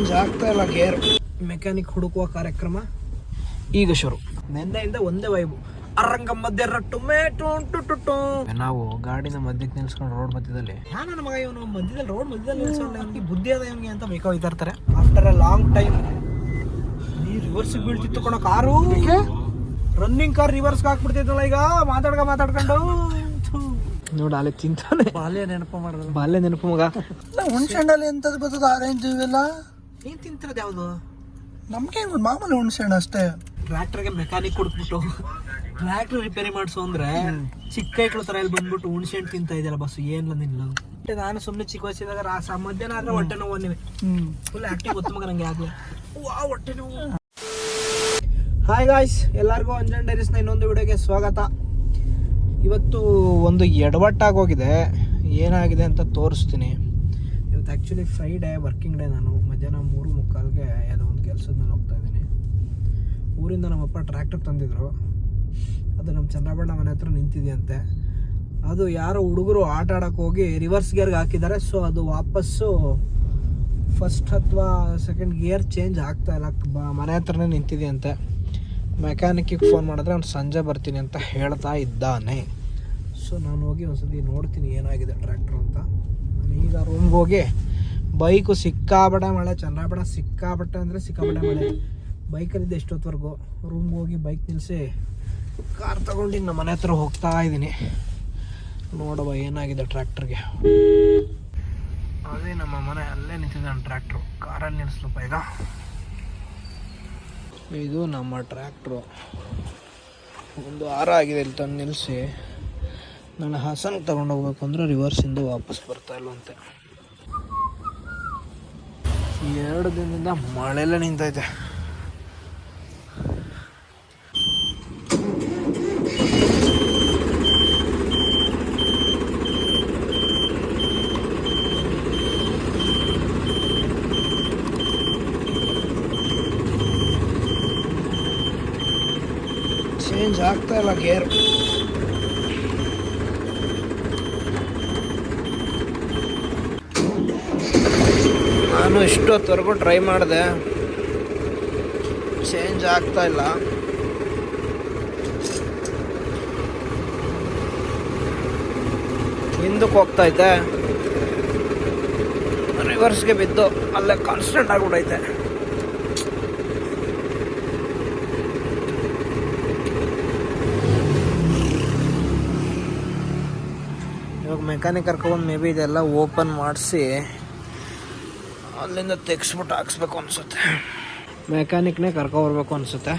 Change ಆಗ್ತಾ ಇಲ್ಲ gear mechanic ಹುಡುಕುವ ಕಾರ್ಯಕ್ರಮ ಈಗ ಶುರು. ನಿನ್ನೆಯಿಂದ ಒಂದೇ ವೈಬು ಅರಂಗ ಮಧ್ಯ ಟೋ ನಾವು ಗಾಡಿನ ಮಧ್ಯಕ್ಕೆ ನಿಲ್ಸ್ಕೊಂಡು ರೋಡ್ ಮಧ್ಯದಲ್ಲಿ. ನಾನು ನನ್ನ ಮಗ ಇವನು ಮಧ್ಯದಲ್ಲಿ ರೋಡ್ ಮಧ್ಯದಲ್ಲಿ ನಿಲ್ಸೋಲ್ಲ ಅವನಿಗೆ ಬುದ್ಧಿ ಅದ ಇವನಿಗೆ ಅಂತ ಬೇಕೋ ಇರ್ತಾರೆ ಆಫ್ಟರ್ ಅ ಲಾಂಗ್ ಟೈಮ್ ನೀ ರಿವರ್ಸ್ ಬೀಳ್ತಿತ್ತು ಕಣ ಕಾರು. ರನ್ನಿಂಗ್ ಕಾರ್ ರಿವರ್ಸ್ ಹಾಕ್ಬಿಡ್ತಿದ್ದಲ್ಲ ಈಗ. ಮಾತಾಡ್ಕ ಮಾತಾಡ್ಕೊಂಡು. ನೋಡ ಅಲ್ಲಿ ತಿಂತಾನೆ. ಬಾಲ್ಯ ನೆನಪು ಮಾಡಿದ್ರು ಬಾಲ್ಯ ನೆನಪು ಮಗ. ಹುಣ್ಸೆಂಡಲ್ಲಿ ಎಂತದ್ದು ಬರ್ತದ? ಆರೆಂಜ್ ಇವೆಲ್ಲ? ನೀನ್ ತಿಂತಿರೋದು ಯಾವುದು? ನಮ್ಗೆ ಮಾಮೂಲಿ ಹುಣ್ಸೆಹಣ್ಣು ಅಷ್ಟೇ. ಟ್ರ್ಯಾಕ್ಟರ್ಗೆ ಮೆಕ್ಯಾನಿಕ್ ಕೊಡ್ಬಿಟ್ಟು ಟ್ರ್ಯಾಕ್ಟರ್ ರಿಪೇರಿ ಮಾಡಿಸು ಅಂದ್ರೆ ಚಿಕ್ಕ ಐಕ್ಳು ತರ ಇಲ್ಲಿ ಬಂದ್ಬಿಟ್ಟು ಹುಣ್ಸೆ ಹಣ್ಣು ತಿಂತ ಇದೆಯಲ್ಲ ಬಸ್ ಏನಿಲ್ಲ ನಿಲ್ಲ ನಾನು ಸುಮ್ಮನೆ ಚಿಕ್ಕ ವಯಸ್ಸಿದಾಗ ರಾ ಮಧ್ಯಾಹ್ನ ಆದ್ರೆ ಹೊಟ್ಟೆ ನೋವು ನೀವು ಫುಲ್ ಆಕ್ಟಿವ್ ಗೊತ್ತು ಮಗ ನಂಗೆ ಆಗ್ಲಿ. ವಾ ಹೊಟ್ಟೆ ನೋವು. ಹಾಯ್ ಗಾಯ್ಸ್ ಎಲ್ಲರಿಗೂ ಅಂಜನ್ ಡೈರೀಸ್ನ ಇನ್ನೊಂದು ವಿಡಿಯೋಗೆ ಸ್ವಾಗತ. ಇವತ್ತು ಒಂದು ಎಡವಟ್ಟಾಗೋಗಿದೆ ಏನಾಗಿದೆ ಅಂತ ತೋರಿಸ್ತೀನಿ. ಇವತ್ತು ಆ್ಯಕ್ಚುಲಿ ಫ್ರೈಡೇ ವರ್ಕಿಂಗ್ ಡೇ ನಾನು. ಮಧ್ಯಾಹ್ನ ಮೂರು ಮುಕ್ಕಾಲ್ಗೆ ಯಾವುದೋ ಒಂದು ಕೆಲಸದ ಮೇಲೆ ಹೋಗ್ತಾ ಇದ್ದೀನಿ. ಊರಿಂದ ನಮ್ಮಪ್ಪ ಟ್ರ್ಯಾಕ್ಟರ್ ತಂದಿದ್ರು. ಅದು ನಮ್ಮ ಚಂದ್ರಬಣ್ಣ ಮನೆ ಹತ್ರ ನಿಂತಿದೆಯಂತೆ. ಅದು ಯಾರೋ ಹುಡುಗರು ಆಟ ಹೋಗಿ ರಿವರ್ಸ್ ಗೇರ್ಗೆ ಹಾಕಿದ್ದಾರೆ. ಸೊ ಅದು ವಾಪಸ್ಸು ಫಸ್ಟ್ ಅಥವಾ ಸೆಕೆಂಡ್ ಗೇರ್ ಚೇಂಜ್ ಆಗ್ತಾ ಇಲ್ಲ. ಮನೆ ಹತ್ರನೇ ನಿಂತಿದೆಯಂತೆ. ಮೆಕ್ಯಾನಿಕ್ಕಿಗೆ ಫೋನ್ ಮಾಡಿದ್ರೆ ಅವ್ನು ಸಂಜೆ ಬರ್ತೀನಿ ಅಂತ ಹೇಳ್ತಾ ಇದ್ದಾನೆ. ಸೊ ನಾನು ಹೋಗಿ ಒಂದ್ಸತಿ ನೋಡ್ತೀನಿ ಏನಾಗಿದೆ ಟ್ರ್ಯಾಕ್ಟರ್ ಅಂತ. ಈಗ ರೂಮ್ಗೆ ಹೋಗಿ ಬೈಕು ಸಿಕ್ಕಾಬಡ ಮಳೆ ಚಂದ್ರಾಬಡ ಸಿಕ್ಕಾಬಟ್ಟೆ ಅಂದರೆ ಸಿಕ್ಕಾಬಟ್ಟೆ ಮಳೆ. ಬೈಕಲ್ಲಿದ್ದೆ ಎಷ್ಟೊತ್ತವರೆಗೂ? ರೂಮ್ಗೆ ಹೋಗಿ ಬೈಕ್ ನಿಲ್ಲಿಸಿ ಕಾರ್ ತಗೊಂಡು ನಮ್ಮ ಮನೆ ಹತ್ರ ಹೋಗ್ತಾ ಇದ್ದೀನಿ. ನೋಡುವ ಏನಾಗಿದೆ ಟ್ರ್ಯಾಕ್ಟರ್ಗೆ ಅದೇ ನಮ್ಮ ಮನೆ ಅಲ್ಲೇ ನಿಂತಿದ್ದಾನೆ ಟ್ರ್ಯಾಕ್ಟ್ರು ಕಾರಲ್ಲಿ ನಿಲ್ಲಿಸ್ಲಪ್ಪ ಈಗ. ಇದು ನಮ್ಮ ಟ್ರ್ಯಾಕ್ಟ್ರು ಒಂದು ವಾರ ಆಗಿದೆ, ಇಲ್ಲಿ ತಂದು ನಿಲ್ಲಿಸಿ ನಾನು ಹಾಸನ ತಗೊಂಡು ಹೋಗ್ಬೇಕು ಅಂದರೆ ರಿವರ್ಸಿಂದ ವಾಪಸ್ ಬರ್ತಾ ಇಲ್ವಂತೆ ಎರಡು ದಿನದಿಂದ ಮಳೆಲ್ಲ ನಿಂತೈತೆ ಚೇಂಜ್ ಆಗ್ತಾ ಇಲ್ಲ ಗೇರ್ ನಾನು ಇಷ್ಟೊತ್ತವರೆಗೂ ಟ್ರೈ ಮಾಡಿದೆ. ಚೇಂಜ್ ಆಗ್ತಾ ಇಲ್ಲ. ಹಿಂದಕ್ಕೆ ಹೋಗ್ತಾ ಐತೆ ರಿವರ್ಸ್ಗೆ ಬಿದ್ದು ಅಲ್ಲೇ ಕಾನ್ಸ್ಟೆಂಟ್ ಆಗಿಬಿಡೈತೆ. ಇವಾಗ ಮೆಕ್ಯಾನಿಕ್ ಕರ್ಕೊಂಡು ಮೇ ಬಿ ಇದೆಲ್ಲ ಓಪನ್ ಮಾಡಿಸಿ. ಅಲ್ಲಿಂದ ತೆಗ್ಸ್ಬಿಟ್ಟು ಹಾಕ್ಸ್ಬೇಕು ಅನ್ಸುತ್ತೆ. ಮೆಕ್ಯಾನಿಕ್ನೇ ಕರ್ಕೊಬರ್ಬೇಕು ಅನ್ಸುತ್ತೆ.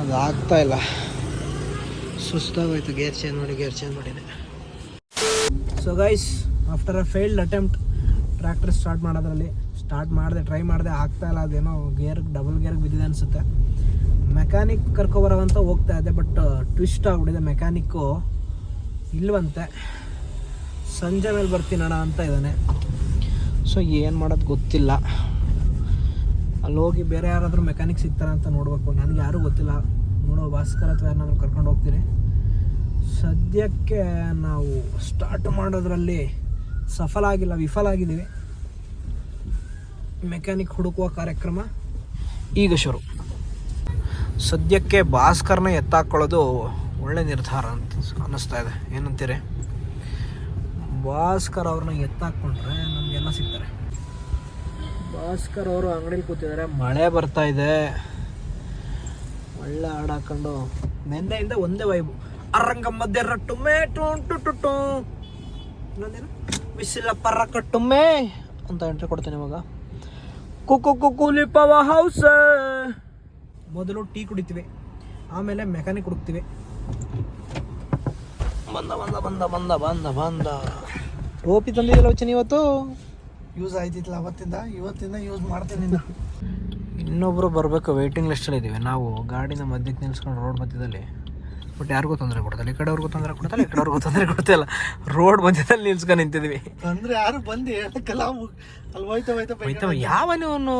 ಅದು ಆಗ್ತಾ ಇಲ್ಲ. ಸುಸ್ತಾಗೋಯ್ತು ಗೇರ್ ಚೇಂಜ್ ಮಾಡಿ ಗೇರ್ ಚೇಂಜ್ ಮಾಡಿದೆ. So guys after a failed attempt tractor start ಮಾಡೋದ್ರಲ್ಲಿ ಸ್ಟಾರ್ಟ್ ಮಾಡಿದೆ ಟ್ರೈ ಮಾಡಿದೆ, ಆಗ್ತಾ ಇಲ್ಲ. ಅದೇನೋ ಗೇರ್ ಡಬಲ್ ಗೇರ್ಗೆ ಬಿದ್ದಿದೆ ಅನಿಸುತ್ತೆ. ಮೆಕ್ಯಾನಿಕ್ ಕರ್ಕೊಬರೋವಂತ ಹೋಗ್ತಾ ಇದೆ ಬಟ್ ಟ್ವಿಸ್ಟ್ ಆಗ್ಬಿಟ್ಟಿದೆ. ಮೆಕ್ಯಾನಿಕ್ಕು ಇಲ್ವಂತೆ. ಸಂಜೆ ಮೇಲೆ ಬರ್ತೀನಣ ಅಂತ ಇದ್ದಾನೆ. ಸೊ ಏನು ಮಾಡೋದು ಗೊತ್ತಿಲ್ಲ. ಅಲ್ಲಿ ಹೋಗಿ ಬೇರೆ ಯಾರಾದರೂ ಮೆಕ್ಯಾನಿಕ್ ಸಿಗ್ತಾರ ಅಂತ ನೋಡಬೇಕು. ನನಗೆ ಯಾರೂ ಗೊತ್ತಿಲ್ಲ. ನೋಡೋ ಭಾಸ್ಕರ್ ಅಥವಾ ಯಾರನ್ನಾದ್ರೂ ಕರ್ಕೊಂಡು ಹೋಗ್ತೀನಿ. ಸದ್ಯಕ್ಕೆ ನಾವು ಸ್ಟಾರ್ಟ್ ಮಾಡೋದ್ರಲ್ಲಿ ಸಫಲ ಆಗಿಲ್ಲ ವಿಫಲ ಆಗಿದ್ದೀವಿ ಮೆಕ್ಯಾನಿಕ್ ಹುಡುಕುವ ಕಾರ್ಯಕ್ರಮ ಈಗ ಶುರು. ಸದ್ಯಕ್ಕೆ ಭಾಸ್ಕರ್ನ ಎತ್ತಾಕೊಳ್ಳೋದು ಒಳ್ಳೆ ನಿರ್ಧಾರ ಅಂತ ಅನ್ನಿಸ್ತಾ ಇದೆ. ಏನಂತೀರಿ? ಭಾಸ್ಕರ್ ಅವ್ರನ್ನ ಎತ್ತಾಕೊಂಡ್ರೆ ನಮಗೆಲ್ಲ ಸಿಗ್ತಾರೆ. ಭಾಸ್ಕರ್ ಅವರು ಅಂಗಡಿಲಿ ಕೂತಿದ್ದಾರೆ. ಮಳೆ ಬರ್ತಾ ಇದೆ. ಒಳ್ಳೆ ಹಾಡು ಹಾಕೊಂಡು ನೆನ್ನೆಯಿಂದ ಒಂದೇ ವೈಬು ಅರಂಗ ಮಧ್ಯ ರಟ್ಟುಮೆ ಟು ಟು ಬಿಸಿಲ ಪರ ಕಟ್ಟುಮೆ ಅಂತ ಎಂಟ್ರಿ ಕೊಡ್ತೇನೆ ಇವಾಗ. ಕುಕ್ಕು ಕುಕ್ಕುಲಿ ಪವ ಹೌಸ್ ಮೊದಲು ಟೀ ಕುಡಿತೀವಿ, ಆಮೇಲೆ ಮೆಕ್ಯಾನಿಕ್ ಹುಡುಕ್ತೀವಿ. ಬಂದ ಬಂದ ಬಂದ ಬಂದ ಬಂದ ಬಂದ. ಟೋಪಿ ತಂದಿದ್ದಿಲ್ಲ ಇವತ್ತು? ಯೂಸ್ ಆಯ್ತಿತ್ತಲ್ಲ ಅವತ್ತಿಂದ? ಇವತ್ತಿಂದ ಯೂಸ್ ಮಾಡ್ತೀನಿ ಇನ್ನೊಬ್ಬರು ಇನ್ನೊಬ್ರು ಬರಬೇಕು ವೇಟಿಂಗ್ ಲಿಸ್ಟಲ್ಲಿ ಇದ್ದೀವಿ ನಾವು ಗಾಡಿನ ಮಧ್ಯಕ್ಕೆ ನಿಲ್ಸ್ಕೊಂಡು ರೋಡ್ ಮಧ್ಯದಲ್ಲಿ. ಬಟ್ ಯಾರಿಗೂ ತೊಂದರೆ ಕೊಡ್ತಲ್ಲ ಈ ಕಡೆಯವ್ರಿಗೂ ತೊಂದರೆ ಕೊಡ್ತಲ್ಲ ಈ ಕಡೆಯವ್ರಿಗೂ ತೊಂದರೆ ಕೊಡ್ತಾಯಿಲ್ಲ ರೋಡ್ ಮಧ್ಯದಲ್ಲಿ ನಿಲ್ಸ್ಕೊಂಡು ನಿಂತಿದ್ವಿ. ಅಂದ್ರೆ ಯಾರು ಬಂದು ಹೇಳಕ್ಕಲ್ಲ ಅಲ್ಲಿ ಹೋಯ್ತಾ ಹೋಯ್ತಾ ಹೋಯ್ತವ ಯಾವನು ನಾನು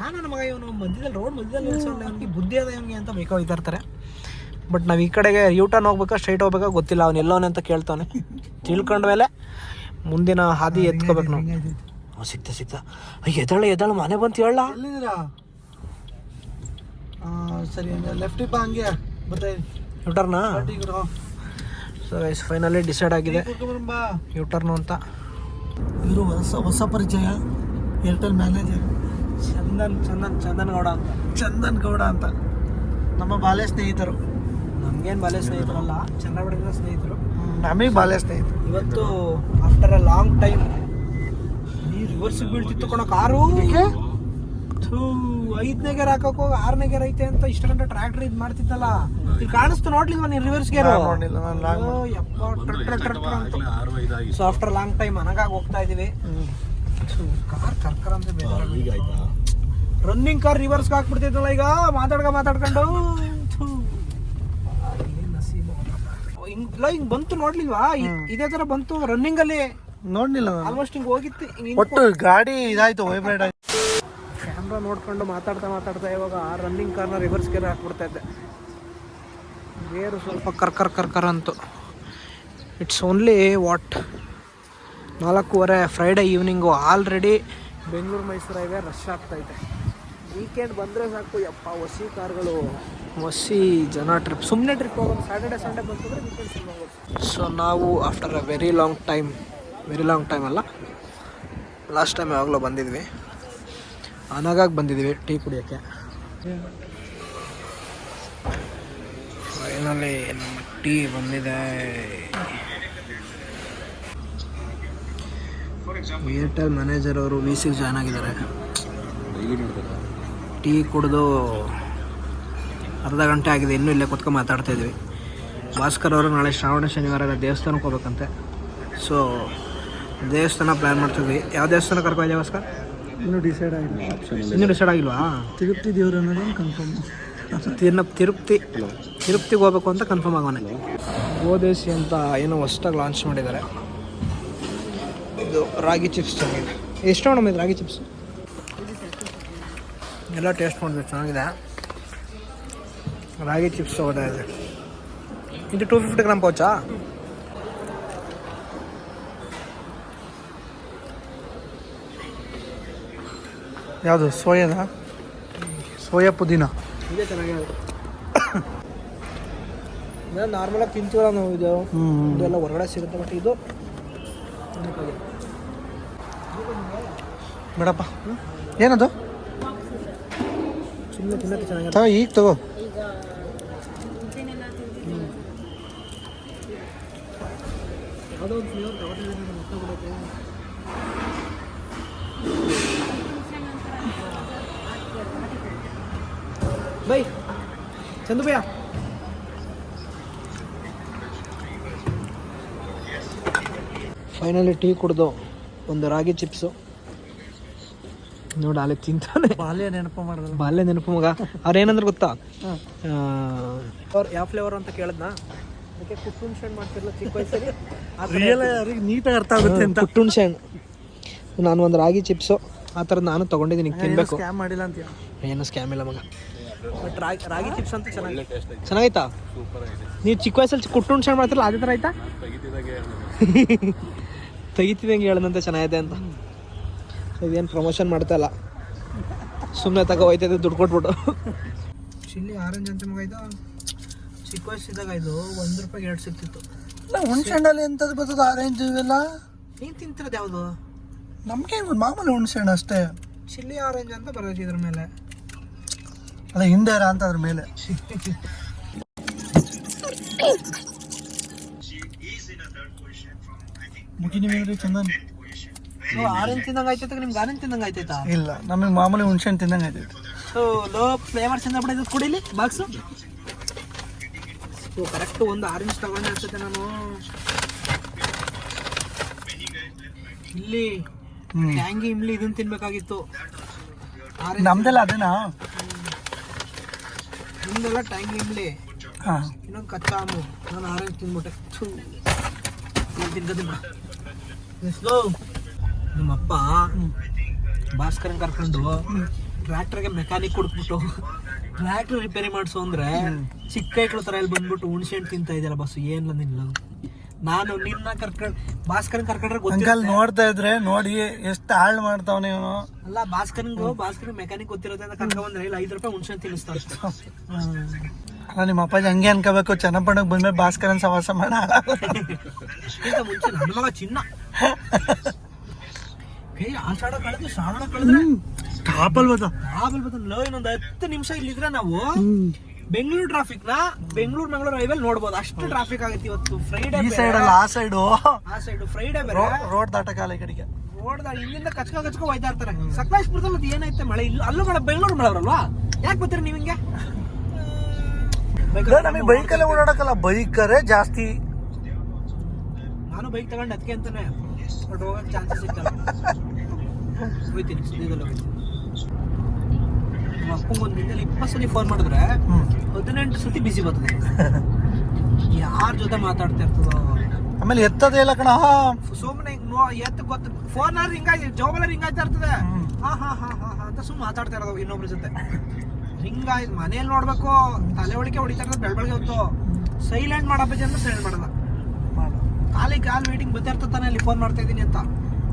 ಯಾವ ನನ್ನ ಮಗ ಇವನು? ಮಧ್ಯದಲ್ಲಿ ರೋಡ್ ಮಧ್ಯದಲ್ಲಿ ನಿಲ್ಸ್ಕೊಂಡು ಅವನಿಗೆ ಬುದ್ಧಿ ಅದ ಇವನಿಗೆ ಅಂತ ಬೇಕೋ ಇರ್ತಾರೆ. ಬಟ್ ನಾವು ಈ ಕಡೆಗೆ ಯೂ ಟರ್ನ್ ಹೋಗ್ಬೇಕಾ ಸ್ಟ್ರೈಟ್ ಹೋಗ್ಬೇಕಾ ಗೊತ್ತಿಲ್ಲ. ಅವ್ನು ಎಲ್ಲವನೇ ಅಂತ ಕೇಳ್ತಾನೆ ತಿಳ್ಕೊಂಡ್ಮೇಲೆ ಮುಂದಿನ ಹಾದಿ ಎತ್ಕೋಬೇಕು ನಾವು. ಓ ಸಿಕ್ತ ಸಿಕ್ತ. ಎದಳ ಎದಳ ಮನೆ ಬಂತು ಹೇಳ. ಎಲ್ಲಿದ್ದೀರಾ? ಸರಿ ಲೆಫ್ಟ್ ಬಾ ಹಂಗೆ. ಬರ್ತಾ U turn so guys finally decide ಆಗಿದೆ. ಯೂಟರ್ನು ಅಂತ. ಇವರು ಹೊಸ ಹೊಸ ಪರಿಚಯ. ಏರ್ಟೆಲ್ ಮ್ಯಾನೇಜರ್ ಚಂದನ್ ಚಂದನ್ ಚಂದನ್ ಗೌಡ ಅಂತ. ಚಂದನ್ ಗೌಡ ಅಂತ. ನಮ್ಮ ಬಾಲ್ಯ ಸ್ನೇಹಿತರು. ನಮ್ಗೇನು ಬಾಲ್ಯ ಸ್ನೇಹಿತರಲ್ಲ ಚಂದ್ರಬಡಿನ ಸ್ನೇಹಿತರು. ನಮಗೆ ಬಾಲ್ಯ ಸ್ನೇಹಿತರು. ಇವತ್ತು after a long time reverse ಬೀಳ್ತಿತ್ತು ಕಣ ಕಾರು. ಥೂ ಐದನೇ ಗೇರ್ ಹಾಕಕ್ ಹೋಗಿ ಆರನೇ ಗೇರ್ ಐತೆ ಅಂತ ಇಷ್ಟ ಗಂಟೆ ಟ್ರ್ಯಾಕ್ಟರ್ ಇದು ಮಾಡ್ತಿದ್ದಲ್ಲ. ಇಲ್ಲಿ ಕಾಣಿಸ್ತು ನೋಡ್ಲಿಲ್ಲ ನೀನು reverse gear so after long time ನನಗಾಗಿ ಹೋಗ್ತಾ ಇದೀವಿ ಕಾರ್ ಕರ್ಕರ್ ಅಂತ ರನ್ನಿಂಗ್ ಕಾರ್ ರಿವರ್ಸ್ ಹಾಕ್ಬಿಡ್ತಿದ್ದಲ್ಲ ಈಗ? ಮಾತಾಡ್ಕ ಮಾತಾಡ್ಕೊಂಡು. ಥು. ಏನ್ ನಸೀಬು. ಹಿಂಗ್ ಇಲ್ಲ ಹಿಂಗ್ ಬಂತು ನೋಡ್ಲಿಲ್ವಾ? ಇದೇ ತರ ಬಂತು ರನ್ನಿಂಗ್ ಅಲ್ಲಿ. ನೋಡ್ಲಿಲ್ಲ ಆಲ್ಮೋಸ್ಟ್ ಹಿಂಗ್ ಹೋಗಿತ್ತು ಹಿಂಗ್ ಒಟ್ಟು ಗಾಡಿ ಇದಾಯ್ತು ವೈಬ್ರೇಟ್ ಆಯ್ತು. ಕ್ಯಾಮ್ರಾ ನೋಡ್ಕೊಂಡು ಮಾತಾಡ್ತಾ ಮಾತಾಡ್ತಾ ಇವಾಗ ಆ ರನ್ನಿಂಗ್ ಕಾರ್ನ ರಿವರ್ಸ್ ಗೇರ್ ಹಾಕ್ಬಿಡ್ತಾ ಇದ್ದೆ. ಗೇರು ಸ್ವಲ್ಪ ಕರ್ ಕರ್ ಅಂತು. ಇಟ್ಸ್ ಓನ್ಲಿ ವಾಟ್ ನಾಲ್ಕೂವರೆ Friday evening already Bengaluru Mysuru highway rush ಆಗ್ತೈತೆ ವೀಕೆಂಡ್ ಬಂದರೆ ಸಾಕು. ಯಪ್ಪ ಹೊಸಿ ಕಾರ್ಗಳು ಹೊಸಿ ಜನ ಟ್ರಿಪ್ ಸುಮ್ಮನೆ ಟ್ರಿಪ್ ಹೋಗೋದು. ಸ್ಯಾಟರ್ಡೆ ಸಂಡೇ ಬಂತಂದ್ರೆ ವೀಕೆಂಡ್ ಸೊ ನಾವು after a very long time very long time ಅಲ್ಲ. ಲಾಸ್ಟ್ ಟೈಮ್ ಯಾವಾಗಲೂ ಬಂದಿದ್ವಿ. ಅನಗಾಗಿ ಬಂದಿದ್ವಿ ಟೀ ಕುಡಿಯೋಕ್ಕೆ. ಫೈನಲಿ ನಮ್ಮ ಟೀ ಬಂದಿದೆ. ಏರ್ಟೆಲ್ ಮ್ಯಾನೇಜರ್ ಅವರು ವಿ ಸಿ ಜಾಯ್ನ್ ಆಗಿದ್ದಾರೆ. ಟೀ ಕುಡಿದು ಅರ್ಧ ಗಂಟೆ ಆಗಿದೆ, ಇನ್ನೂ ಇಲ್ಲೇ ಕೂತ್ಕೊಂಡು ಮಾತಾಡ್ತಾ ಇದ್ವಿ. ಭಾಸ್ಕರ್ ಅವರು ನಾಳೆ ಶ್ರಾವಣ ಶನಿವಾರ ದೇವಸ್ಥಾನಕ್ಕೆ ಹೋಗ್ಬೇಕಂತೆ. ಸೊ ದೇವಸ್ಥಾನ ಪ್ಲ್ಯಾನ್ ಮಾಡ್ತಿದ್ವಿ. ಯಾವ ದೇವಸ್ಥಾನ ಕರ್ಕೊಂಡಿದ್ದೆ ಭಾಸ್ಕರ್? ಇನ್ನೂ ಡಿಸೈಡ್ ಆಗಿಲ್ಲ. ಇನ್ನೂ ಡಿಸೈಡ್ ಆಗಿಲ್ವಾ? ತಿರುಪತಿ ದೇವ್ರು ಅನ್ನೋದೊಂದು ಕನ್ಫರ್ಮ್ ತಿರ್ನ ತಿರುಪ್ತಿ ತಿರುಪ್ತಿಗೆ ಹೋಗ್ಬೇಕು ಅಂತ ಕನ್ಫರ್ಮ್ ಆಗೋಣ ಗೋದೇಸಿ ಅಂತ ಏನೋ ಹೊಸ್ದಾಗಿ ಲಾಂಚ್ ಮಾಡಿದ್ದಾರೆ ಇದು ರಾಗಿ ಚಿಪ್ಸ್ ಚೆನ್ನಾಗಿದೆ. ಎಷ್ಟು ಮೇಡಮ್ ಇದು ರಾಗಿ ಚಿಪ್ಸ್ ಎಲ್ಲ ಟೇಸ್ಟ್ ಮಾಡಬೇಕು ಚೆನ್ನಾಗಿದೆ. ರಾಗಿ ಚಿಪ್ಸ್ ಹೋಗ್ತಾ ಇದೆ ಇದು ಟೂ ಫಿಫ್ಟಿ ಗ್ರಾಮ್ ಪೌಚಾ ಯಾವುದು ಸೋಯಾನ? ಸೋಯಾ ಪುದೀನ. ಇದೇ ಚೆನ್ನಾಗಿದೆ ನಾರ್ಮಲಾಗಿ ತಿಂತೀವಲ್ಲ ನಾವು ಇದು? ಇದೆಲ್ಲ ಹೊರಗಡೆ ಸಿಗುತ್ತೆ ಬಟ್ ಇದು ಬೇಡಪ್ಪ. ಏನದು? ಸುಮ್ಮನೆ ತಿನ್ನಕ್ಕೆ ಚೆನ್ನಾಗಿದೆ ತಗೋ ಈಗ ತಗೋ. ಯಾವುದೋ ಒಂದು ಫ್ಲೇವರ್ ತಗೋತಿದ್ದೀನಿ ಬೈ. ಚಂದು ಭಯ್ಯ ಫೈನಲಿ ಟೀ ಕುಡ್ದು ಒಂದು ರಾಗಿ ಚಿಪ್ಸು. ನೋಡಿ ಅಲ್ಲಿ ತಿಂತಾನೆ. ಬಾಲ್ಯ ನೆನಪು ಮಾಡಿದ್ರು ಬಾಲ್ಯ ನೆನಪು ಮಗ. ಅವ್ರೇನಂದ್ರೆ ಗೊತ್ತಾ? ಅವ್ರು ಯಾವ ಫ್ಲೇವರ್ ಅಂತ ಕೇಳಿದ್ನಾ? ಅದಕ್ಕೆ ಕುಟ್ಟುಣ್ಸೆ ಹಣ್ಣು ಮಾಡ್ತಿರಲ್ಲ ಚಿಕ್ಕ ವಯಸ್ಸಲ್ಲಿ. ರಿಯಲ್ ಅವ್ರಿಗೆ ನೀಟಾಗಿ ಅರ್ಥ ಆಗುತ್ತೆ ಅಂತ. ಕುಟ್ಟುಣ್ಸೆ ಹಣ್ಣು ನಾನು ಒಂದು ರಾಗಿ ಚಿಪ್ಸು. ಆ ಥರದ್ದು ನಾನು ತೊಗೊಂಡಿದ್ದೀನಿ ತಿನ್ನಬೇಕು ಸ್ಕ್ಯಾಮ್ ಮಾಡಿಲ್ಲ ಅಂತ ಏನು ಸ್ಕ್ಯಾಮ್ ಇಲ್ಲ ಮಗ. ಬಟ್ ರಾಗಿ ರಾಗಿ ಚಿಪ್ಸ್ ಅಂತ ಚೆನ್ನಾಗಿ ಚೆನ್ನಾಗೈತಾ? ನೀವು ಚಿಕ್ಕ ವಯಸ್ಸಲ್ಲಿ ಕುಟ್ಟು ಹುಣ್ಸೆ ಮಾಡ್ತಿರಲ್ಲ ಅದೇ ಥರ ಆಯ್ತಾ? ತೆಗಿತಿದಂಗೆ ಹೇಳದಂತೆ ಚೆನ್ನಾಗಿದೆ ಅಂತ. ಇದೇನು ಪ್ರಮೋಷನ್ ಮಾಡ್ತಾ ಇಲ್ಲ. ಸುಮ್ಮನೆ ತಗೋ ಹೋಯ್ತದೆ ದುಡ್ಡು ಕೊಟ್ಬಿಟ್ಟು. ಚಿಲ್ಲಿ ಆರೆಂಜ್ ಅಂತ ಮಗ ಇದು. ಚಿಕ್ಕ ವಯಸ್ಸಿದ್ದಾಗ ಇದು ಒಂದು ರೂಪಾಯಿಗೆ ಎರಡು ಸಿಕ್ತಿತ್ತು ಹುಣ್ಸೆ ಹಣ್ಣಲ್ಲಿ ಎಂಥದ್ದು ಬರ್ತದೆ ಆರೆಂಜ್ ಇವೆಲ್ಲ? ನೀನು ತಿಂತಿರೋದು ಯಾವುದು? ನಮಗೆ ಮಾಮೂಲಿ ಹುಣ್ಸೆ ಹಣ್ಣು ಅಷ್ಟೇ. ಚಿಲ್ಲಿ ಆರೆಂಜ್ ಅಂತ ಬರೋದು ಇದ್ರ ಮೇಲೆ. ಅಲ್ಲ ಹಿಂದೆ ಅಂತ ಅದ್ರ ಮೇಲೆ. ಮುಗಿ ನೀವೇನ್ರಿ ಚಂದನ್? ಆರೆಂಜ್ ತಿಂದಂಗೆ ಆಯ್ತೈತೆ ನಿಮ್ಗೆ ಆರೆಂಜ್ ತಿಂದಂಗೆ ಆಯ್ತೈತಾ? ಇಲ್ಲ ನಮಗೆ ಮಾಮೂಲಿ ಹುಣ್ಸೆ ಹಣ್ಣು ತಿಂದಂಗೆ ಆಯ್ತೈತೆ ಸೊ ಲೋ ಫ್ಲೇವರ್ ಇಂದ ಬಿಡಿದ್ದು ಕುಡಿಲಿ ಬಾಕ್ಸು ಸೊ ಕರೆಕ್ಟ್ ಒಂದು ಆರೆಂಜ್ ತಗೊಂಡೆ ಅನ್ಸುತ್ತೆ ನಾನು ಇಲ್ಲಿ. ಟ್ಯಾಂಗಿ ಇಮ್ಲಿ ಇದನ್ನ ತಿನ್ಬೇಕಾಗಿತ್ತು. ನಮ್ದೆಲ್ಲ ಅದೇನಾ ನಿಮ್ದೆಲ್ಲ ಟ್ಯಾಂಗಿ ಇಮ್ಲಿ. ಹಾ. ಇನ್ನೊಂದು ಕಚ್ಚಾ ಹಣ್ಣು ನಾನು ಆರೆಂಜ್ ತಿಂದ್ಬಿಟ್ಟೆ ಗೋ ನಮ್ಮಪ್ಪ ಭಾಸ್ಕರನ್ ಕರ್ಕೊಂಡು ಟ್ರ್ಯಾಕ್ಟರ್ಗೆ ಮೆಕ್ಯಾನಿಕ್ ಕೊಡ್ಬಿಟ್ಟು ಟ್ರ್ಯಾಕ್ಟರ್ ರಿಪೇರಿ ಮಾಡಿಸು ಅಂದ್ರೆ ಚಿಕ್ಕ ಐಕ್ಳು ಥರ ಇಲ್ಲಿ ಬಂದ್ಬಿಟ್ಟು ಹುಣ್ಸೆ ಹಣ್ಣು ತಿಂತಾ ಇದೆಯಲ್ಲ ಬಸ್ ಏನಿಲ್ಲ ನಿಲ್ಲ ನಾನು ನಿನ್ನ ಕರ್ಕೊಂಡ್ ಭಾಸ್ಕರ್ ಕರ್ಕೊಂಡ್ರೆ ಅಂಕಲ್ ಗೊತ್ತಿರುತ್ತೆ ನೋಡ್ತಾ ಇದ್ರೆ ನೋಡಿ ಎಷ್ಟು ಹಾಳು ಮಾಡ್ತಾವನೆ ಇವನು. ಅಲ್ಲ ಭಾಸ್ಕರನ್ಗು ಭಾಸ್ಕರ್ ಮೆಕ್ಯಾನಿಕ್ ಗೊತ್ತಿರುತ್ತೆ ಅಂತ ಕರ್ಕೊಂಡ್ ಬಂದ್ರೆ ಇಲ್ಲ ಐದು ರೂಪಾಯಿ ಹುಣ್ಸೆ ತಿನ್ನಿಸ್ತಾ ಅಷ್ಟೇ. ಅಲ್ಲ ನಿಮ್ಮ ಅಪ್ಪಾಜಿ ಹಂಗೆ ಅನ್ಕೋಬೇಕು ಚನ್ನಪಣ್ಣಗ್ ಬಂದ್ಮೇಲೆ ಭಾಸ್ಕರನ್ ಸವಾಸ ಮಾಡ. ಮುಂಚೆ ನನ್ನ ಮಗ ಚಿನ್ನ. ಏಯ್ ಆಷಾಢ ಕಳೆದು ಶ್ರಾವಣ ಕಳೆದ್ರೆ ಟಾಪಲ್ ಬದ ಆಮೇಲೆ ಲೋ ಇನ್ನೊಂದು ಹತ್ತು ನಿಮಿಷ ಇಲ್ಲಿದ್ರೆ ನಾವು ಬೆಂಗಳೂರು ಟ್ರಾಫಿಕ್ನ ಬೆಂಗಳೂರು ಮಂಗಳೂರು ಹೈವೇಲ್ ನೋಡ್ಬೋದು. ಅಷ್ಟು ಟ್ರಾಫಿಕ್ ಆಗುತ್ತೆ ಇವತ್ತು. ಫ್ರೈಡೆ ಈ ಸೈಡ್ ಅಲ್ಲ ಆ ಸೈಡು ಆ ಸೈಡ್ ಫ್ರೈಡೆ ಬೇರೆ. ರೋಡ್ ದಾಟಕಾಲ ಈ ಕಡೆಗೆ. ರೋಡ್ ಇಲ್ಲಿಂದ ಕಚ್ಕ ಕಚ್ಕ ಹೋಯ್ತಾ ಇರ್ತಾರೆ. ಸಕಲೇಶ್ಪುರದಲ್ಲಿ ಮತ್ತೆ ಏನೈತೆ ಮಳೆ? ಇಲ್ಲ ಅಲ್ಲೂ ಮಳೆ ಬೆಂಗಳೂರು ಮಳೆ ಬರಲ್ವಾ ಯಾಕೆ ಬರ್ತೀರಿ ನೀವು ಹಿಂಗೆ? ನಮಗೆ ಬೈಕಲ್ಲೇ ಓಡಾಡಕ್ಕಲ್ಲ. ಬೈಕರೇ ಜಾಸ್ತಿ. ನಾನು ಬೈಕ್ ತಗೊಂಡು ಅದಕ್ಕೆ ಅಂತಾನೆ. ಬಟ್ ಹೋಗಕ್ಕೆ ಚಾನ್ಸಸ್ ಹೋಗ್ತೀನಿ. ನಮ್ಮ ಅಪ್ಪಂಗೆ ಒಂದು ದಿನದಲ್ಲಿ ಇಪ್ಪತ್ತು ಸಲ ಫೋನ್ ಮಾಡಿದ್ರೆ ಹದಿನೆಂಟು ಸತಿ ಬಿಸಿ ಬರ್ತದೆ. ಯಾರ ಜೊತೆ ಮಾತಾಡ್ತಾ ಇರ್ತದೋ. ಆಮೇಲೆ ಎತ್ತದೇ ಇಲ್ಲ ಕಣ. ಸುಮ್ಮನೆ ನೋ ಎತ್ತ ಗೊತ್ತು ಫೋನ್ ಆದ್ರೆ ಹಿಂಗಾಗಿ ಜೋಬಲ್ಲಿ ಹಿಂಗಾಯ್ತಾ ಇರ್ತದೆ. ಹಾ ಹಾ ಹಾ ಹಾ ಅಂತ ಸುಮ್ಮನೆ ಮಾತಾಡ್ತಾ ಇರೋದು ಇನ್ನೊಬ್ರ ಜೊತೆ. ಹಿಂಗಾಯ್ತು ಮನೇಲಿ ನೋಡ್ಬೇಕು ತಲೆ ಒಳಗೆ ಹೊಡಿತಾ ಇರೋದು ಬೆಳ್ ಬೆಳಗ್ಗೆ ಹೊತ್ತು ಸೈಲೆಂಟ್ ಮಾಡಪ್ಪ ಅಂದ್ರೆ ಸೈಲೆಂಟ್ ಮಾಡಲ್ಲ. ಕಾಲಿಗೆ ಕಾಲ್ ವೇಟಿಂಗ್ ಬರ್ತಾ ಇರ್ತಾನೆ ಅಲ್ಲಿ ಫೋನ್ ಮಾಡ್ತಾ ಇದ್ದೀನಿ ಅಂತ.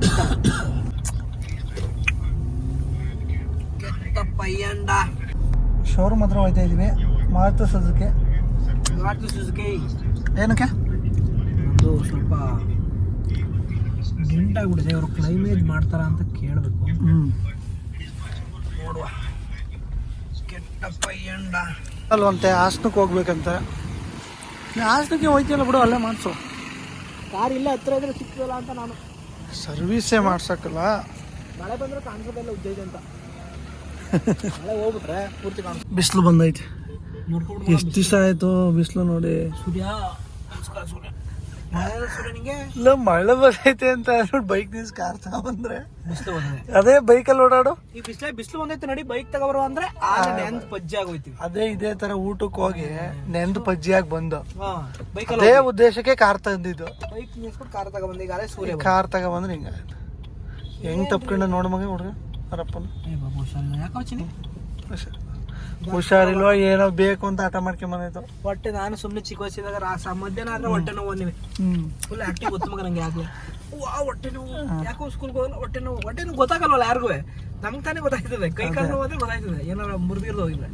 ಕೆಟ್ಟಪ್ಪಯ್ಯಂಡ ಶೋರೂಮ್ ಹತ್ರ ಹೋಯ್ತಾ ಇದೀವಿ ಮಾರುತಿ ಸುಜುಕಿ. ಮಾರುತಿ ಸುಜುಕಿ. ಏನಕ್ಕೆ? ಒಂದು ಸ್ವಲ್ಪ ಗಿಂಟಾಗ್ಬಿಟ್ಟಿದೆ ಅವರು ಕ್ಲೈಮೇಜ್ ಮಾಡ್ತಾರ ಅಂತ ಕೇಳಬೇಕು. ನೋಡುವ. ನೋಡುವ ಕೆಟ್ಟಪ್ಪಯ್ಯಂಡ ಅಲ್ವಂತೆ ಹಾಸನಕ್ಕೆ ಹೋಗ್ಬೇಕಂತ. ಹಾಸನಕ್ಕೆ ಹೋಯ್ತಿಲ್ಲ ಬಿಡು ಅಲ್ಲೇ ಮಾಡಿಸು ಕಾರ್ ಇಲ್ಲ ಹತ್ರ ಇದ್ರೆ ಸಿಕ್ತಲ್ಲ ಅಂತ ನಾನು. ಸರ್ವಿಸೇ ಮಾಡ್ಸಕ್ಕಲ್ಲ ಮಳೆ ಬಂದ್ರೆ ಕಾಣಿಸೋದೆಲ್ಲ ಉದ್ದೇಶ ಅಂತ. ಬಿಸಿಲು ಬಂದೈತೆ. ಎಷ್ಟು ದಿವಸ ಆಯ್ತು ಬಿಸಿಲು ನೋಡಿ? ಸೂರ್ಯ ಇಲ್ಲ ಮಳೆ ಬರ್ತೈತೆ ಅಂತ ಹೇಳ್ಬಿಟ್ಟು ಬೈಕ್ ನಿಲ್ಸ್ ಕಾರ್ ತಗೊಂಡ್ರೆ ಅದೇ ಬೈಕ್ ಅದೇ ಬೈಕಲ್ಲಿ ಓಡಾಡು? ಈ ಬಿಸಿಲೆ ಬಿಸಿಲು ಬಂದೈತೆ ನಡಿ ಬೈಕ್ ತಗೋಬರುವ ಅಂದ್ರೆ ನೆಂದ್ ಪಜ್ಜಿ ಆಗೋಯ್ತಿವಿ. ಅದೇ ಇದೇ ತರ ಊಟಕ್ಕೆ ಹೋಗಿ ನೆಂದು ಪಜ್ಜಿಯಾಗಿ ಬಂದು. ಅದೇ ಉದ್ದೇಶಕ್ಕೆ ಕಾರ್ ತಂದಿದ್ದು. ಬೈಕ್ ನಿಲ್ಸ್ಬಿಟ್ಟು ಕಾರ್ ತಗೊಬಂದು ಈಗ ಅದೇ ಸೂರ್ಯ ಕಾರ್ ಕಾರ್ ತಗೊಬಂದ್ರೆ ಹಿಂಗ ಹೆಂಗ್ ತಪ್ಕೊಂಡ ನೋಡ ಮಗ ಹುಡುಗ. ಹುಷಾರಿಲ್ಲ. ಯಾಕೆ ಹುಷಾರಿಲ್ವಾ ಏನೋ ಬೇಕು ಅಂತ ಆಟ ಮಾಡ್ಕೊಂಬಂದೈತು ಹೊಟ್ಟೆ ನಾನು ಸುಮ್ಮನೆ ಚಿಕ್ಕ ವಯಸ್ಸಿದಾಗ ರಾಸ ಮಧ್ಯಾಹ್ನ ಆದ್ರೆ ಹೊಟ್ಟೆ ನೋವು ನೀವು ಫುಲ್ ಆಕ್ಟಿವ್ ಗೊತ್ತು ಮಗ ನಂಗೆ ಆಗ್ಲೇ. ವಾ ಹೊಟ್ಟೆ ನೋವು. ಯಾಕೋ ಸ್ಕೂಲ್ಗೆ ಹೋಗಲ್ಲ ಹೊಟ್ಟೆ ನೋವು. ಹೊಟ್ಟೆ ನೋವು ಗೊತ್ತಾಗಲ್ವಲ್ಲ ಯಾರಿಗೂ? ನಮ್ಗೆ ತಾನೇ ಗೊತ್ತಾಗ್ತದೆ ಕೈ ಕಾಲು ನೋವು ಅಂದ್ರೆ ಗೊತ್ತಾಗ್ತದೆ ಏನಾರ ಮುರಿದಿರ್ದು ಹೋಗಿದ್ರೆ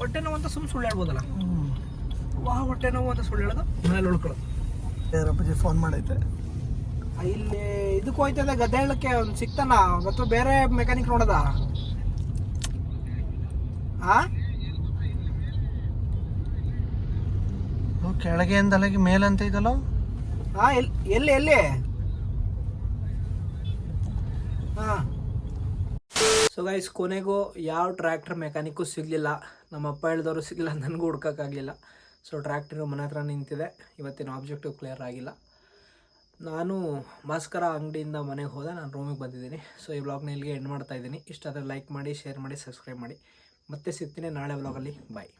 ಹೊಟ್ಟೆ ನೋವು ಅಂತ ಸುಮ್ಮನೆ ಸುಳ್ಳು ಹೇಳ್ಬೋದಲ್ಲ? ವಾ ಹೊಟ್ಟೆ ನೋವು ಅಂತ ಸುಳ್ಳು ಹೇಳೋದು ಮನೇಲಿ ಉಳ್ಕೊಳ್ಳೋದು. ಯಾರಪ್ಪಾಜಿ ಫೋನ್ ಮಾಡೈತೆ. ಇಲ್ಲಿ ಇದಕ್ಕೆ ಹೋಯ್ತದೆ ಗದ್ದೆಳಕ್ಕೆ ಒಂದು ಸಿಕ್ತಾನ ಅಥವಾ ಬೇರೆ ಮೆಕ್ಯಾನಿಕ್ ನೋಡದ? ಆ? ಕೆಳಗೆ ಅಂದಲಗಿ ಮೇಲಂತ ಇದಲ್ಲ ಹಾ ಎಲ್ಲಿ ಎಲ್ಲಿ ಎಲ್ಲಿ? ಹಾ ಸೊ ಗೈಸ್ ಕೊನೆಗೂ ಯಾವ ಟ್ರ್ಯಾಕ್ಟರ್ ಮೆಕ್ಯಾನಿಕ್ಕು ಸಿಗಲಿಲ್ಲ. ನಮ್ಮ ಅಪ್ಪ ಹೇಳಿದವರು ಸಿಗಲಿಲ್ಲ ನನಗೂ ಹುಡ್ಕೋಕ್ಕಾಗಲಿಲ್ಲ ಸೊ ಟ್ರ್ಯಾಕ್ಟರ್ ಮನೆ ಹತ್ರ ನಿಂತಿದೆ. ಇವತ್ತಿನ ಆಬ್ಜೆಕ್ಟಿವ್ ಕ್ಲಿಯರ್ ಆಗಿಲ್ಲ. ನಾನು ಭಾಸ್ಕರ ಅಂಗಡಿಯಿಂದ ಮನೆಗೆ ಹೋದ, ನಾನು ರೂಮಿಗೆ ಬಂದಿದ್ದೀನಿ. ಸೊ ಈ ವ್ಲಾಗ್ನ ಇಲ್ಲಿಗೆ ಎಂಡ್ ಮಾಡ್ತಾ ಇದ್ದೀನಿ. ಇಷ್ಟ ಆದರೆ ಲೈಕ್ ಮಾಡಿ ಶೇರ್ ಮಾಡಿ ಸಬ್ಸ್ಕ್ರೈಬ್ ಮಾಡಿ. ಮತ್ತೆ ಸಿಗ್ತೀನಿ ನಾಳೆ ವ್ಲಾಗಲ್ಲಿ ಬಾಯ್